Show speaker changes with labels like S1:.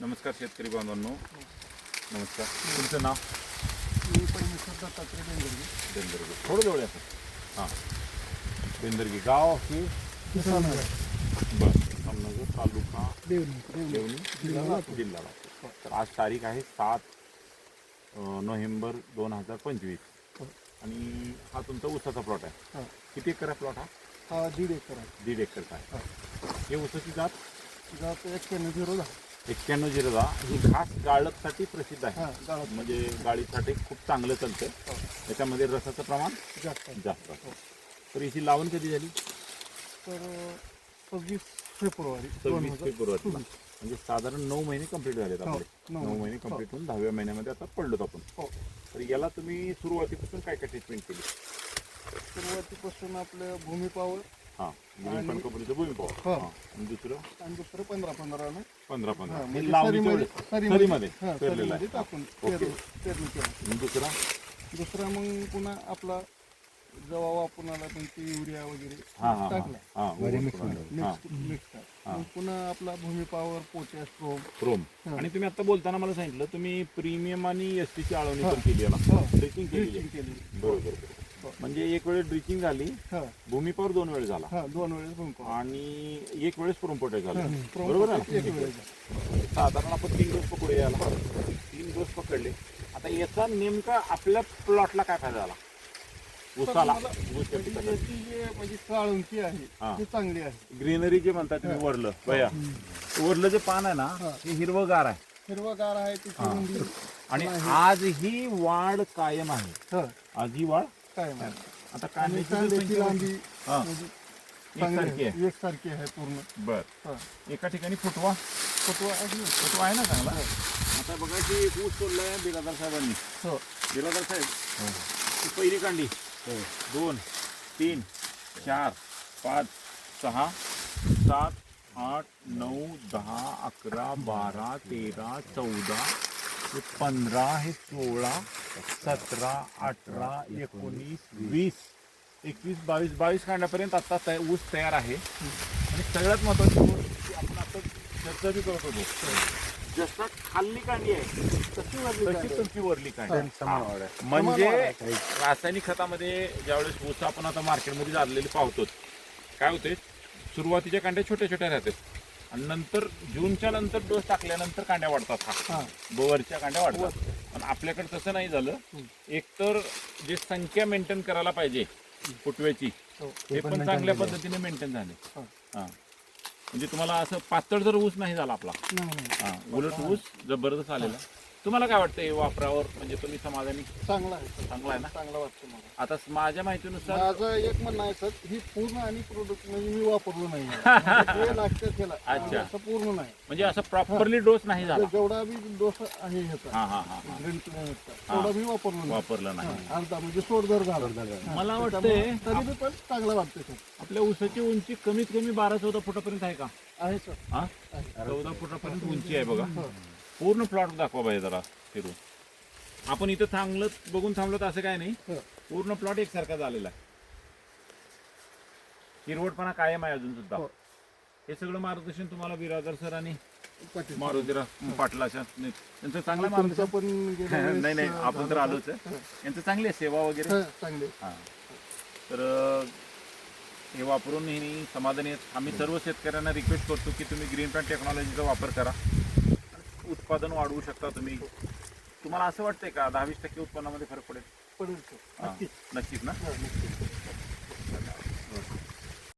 S1: नमस्कार शेतकरी बांधवांनो. नमस्कार. तुमचं नाव?
S2: मी परमेश्वर दत्तात्रय बेंगर्गे
S1: बेंदर्गी. थोडं जवळ आहे हां. बेंदर्गी गाव हे? बरं. अहमदनगर तालुका?
S2: देवणी.
S1: जिल्हा लातूर. जिल्हा लातूर. तर आज तारीख आहे सात अं, नोव्हेंबर दोन हजार पंचवीस.
S2: हो.
S1: आणि हा तुमचा ऊसाचा प्लॉट आहे.
S2: हा.
S1: किती एकर आहे प्लॉट हा?
S2: हा दीड एकर आहे.
S1: दीड एकरचा आहे.
S2: हा.
S1: हे ऊसाची जात?
S2: जात एक्क्याण्णव झिरो दहा.
S1: एक्क्याण्णव जिरदा ही खास गाळपसाठी प्रसिद्ध आहे.
S2: हा
S1: म्हणजे गाळीसाठी खूप चांगलं चालतं.
S2: हो,
S1: त्याच्यामध्ये रसाचं प्रमाण
S2: जास्त.
S1: जास्त
S2: हो.
S1: तर याची लावण कधी झाली?
S2: तर सव्वीस फेब्रुवारी
S1: सव्वीस
S2: हजार
S1: फेब्रुवारीला. म्हणजे साधारण नऊ महिने कंप्लीट झालेत
S2: हो,
S1: आपले.
S2: नऊ महिने.
S1: कंप्लीट होऊन दहाव्या महिन्यामध्ये आता पडलोत आपण.
S2: हो.
S1: तर याला तुम्ही सुरुवातीपासून काय काय ट्रीटमेंट केली?
S2: सुरुवातीपासून आपलं भूमी पावर
S1: हां ग्रीन
S2: आणि-
S1: पण कंपनीचं भूमी
S2: हो.
S1: पॉवर आणि दुसरं
S2: आणि दुसरं पंधरा
S1: पंधरा
S2: हा,
S1: पंधरा
S2: म्हणजे सरीमध्ये-
S1: पेरलेलं आहे
S2: टाकून
S1: ओके.
S2: पेरणी पेरणी केलं
S1: आणि दुसरा
S2: दुसरा मग पुन्हा आपला जेव्हा वापरून आला पण ते युरिया वगैरे
S1: हां हां हां हां हां.
S2: मिक्स मिक्स मग पुन्हा आपला भूमी पावर पोटॅश
S1: क्रोम.
S2: हा.
S1: आणि तुम्ही आता बोलताना मला सांगितलं तुम्ही प्रीमियम आणि एस टीची आळवणी. पण केली याला.
S2: हा.
S1: ड्रिचिंग केली
S2: केली.
S1: बरोबर बरोबर. म्हणजे एक वेळेस ड्रिचिंग झाली भूमीपावर दोन वेळ झाला.
S2: दोन वेळेस
S1: आणि एक वेळेस प्रोमपोटेक झाला. बरोबर
S2: वेळेस
S1: साधारण आपण तीन डोस पकडू याला तीन डोस पकडले. आता याचा नेमका आपल्या प्लॉटला काय फायदा झाला? उसाला
S2: म्हणजे साळुंकी आहे. ती चांगली आहे.
S1: ग्रीनरी जे म्हणतात तुम्ही वरलं बया. वरलं जे पान आहे ना
S2: हा.
S1: हे हिरवगार आहे.
S2: हिरवागार आहे
S1: आणि आज ही वाढ कायम आहे.
S2: हा.
S1: आज ही वाढ आता कांद्याची संख्या
S2: लांबी
S1: हा. एकसारखी
S2: चांगली
S1: आहे
S2: आहे एकसारखी आहे पूर्ण।
S1: बर।
S2: हा।
S1: एका ठिकाणी फुटवा?
S2: फुटवा आहे
S1: फुटवा आहे ना चांगला? आता बघा की एक ऊस सोडलाय बिरादार साहेबांनी.
S2: हो.
S1: बिरादार साहेब ही. पहिली कांडी. दोन तीन चार पाच सहा सात आठ नऊ दहा अकरा बारा तेरा चौदा हे पंधरा हे सोळा सतरा अठरा एकोणीस वीस एकवीस बावीस बावीस कांड्यापर्यंत आता तय ऊस तयार आहे. आणि सगळ्यात महत्वाची गोष्ट की आपण आता चर्चा बी करत होतो जसं खाल्ली कांडी आहे
S2: तशी वरली
S1: तशी
S2: कांडी.
S1: तुमची वरली कांडी हा. म्हणजे रासायनिक खतामध्ये ज्यावेळेस ऊस आपण आता मार्केटमध्ये झालेली पाहतो काय होते? सुरुवातीच्या कांड्या छोट्या छोट्या राहतात. आणि नंतर जूनच्या नंतर डोस टाकल्यानंतर कांड्या वाढतात हा.
S2: हा.
S1: वरच्या कांड्या वाढतात. पण आपल्याकडे तसं नाही झालं. एकतर जे संख्या मेंटेन करायला पाहिजे फुटव्याची
S2: हो.
S1: ते पण चांगल्या पद्धतीने मेंटेन झाले.
S2: हा.
S1: हा. म्हणजे तुम्हाला असं पातळ जर ऊस नाही झाला आपला. हा उलट ऊस जबरदस्त आलेला. तुम्हाला काय वाटतं हे वापरावर? म्हणजे तुम्ही समाधानी
S2: चांगला आहे. सर.
S1: चांगला आहे ना?
S2: चांगला वाटतं मला.
S1: आता माझ्या माहितीनुसार
S2: माझं एक म्हणणं आहे सर ही पूर्ण आणि प्रोडक्ट म्हणजे मी वापरलो नाही. जे लागतं त्याला.
S1: अच्छा.
S2: असं पूर्ण नाही.
S1: म्हणजे असं प्रॉपरली डोस नाही झाला.
S2: जेवढा बी डोस आहे ह्याचा
S1: हा हा हा हा.
S2: ग्रीन प्लॅनेटचा तेवढा मी वापरलो नाही.
S1: वापरलं नाही.
S2: हा, अर्धा म्हणजे सोडदर झाला
S1: मला वाटतंय
S2: तरी बी पण चांगला वाटतं सर.
S1: आपल्या ऊसाची उंची कमीत कमी बारा चौदा फुटापर्यंत आहे का?
S2: आहे सर.
S1: हा. चौदा फुटापर्यंत उंची आहे बघा.
S2: हो.
S1: पूर्ण प्लॉट दाखवा पाहिजे जरा फिरून. आपण इथं थांबलं बघून थांबलं तर असं काय नाही. पूर्ण प्लॉट एकसारखा झालेला आहे. हिरवटपणा कायम आहे अजून सुद्धा.
S2: हो.
S1: हे सगळं मार्गदर्शन तुम्हाला बिरादर सर आणि
S2: पाटील.
S1: मारुतीराव पाटलाच्या त्यांचं चांगलं मार्गदर्शन.
S2: वेळेस,
S1: नाही नाही आपण तर आलोच यांचं चांगली आहे सेवा वगैरे.
S2: हा, चांगले
S1: हा. तर हे वापरून हे समाधानी आम्ही सर्व शेतकऱ्यांना रिक्वेस्ट करतो की तुम्ही ग्रीन प्लॅन टेक्नॉलॉजीचा वापर करा. उत्पादन वाढवू शकता तुम्ही. तुम्हाला असं वाटतंय का? दहा वीस टक्के उत्पन्नामध्ये फरक पडेल.
S2: पडेल सर.
S1: हा,
S2: नक्कीच.
S1: नक्कीच ना?
S2: हा, नक्कीच.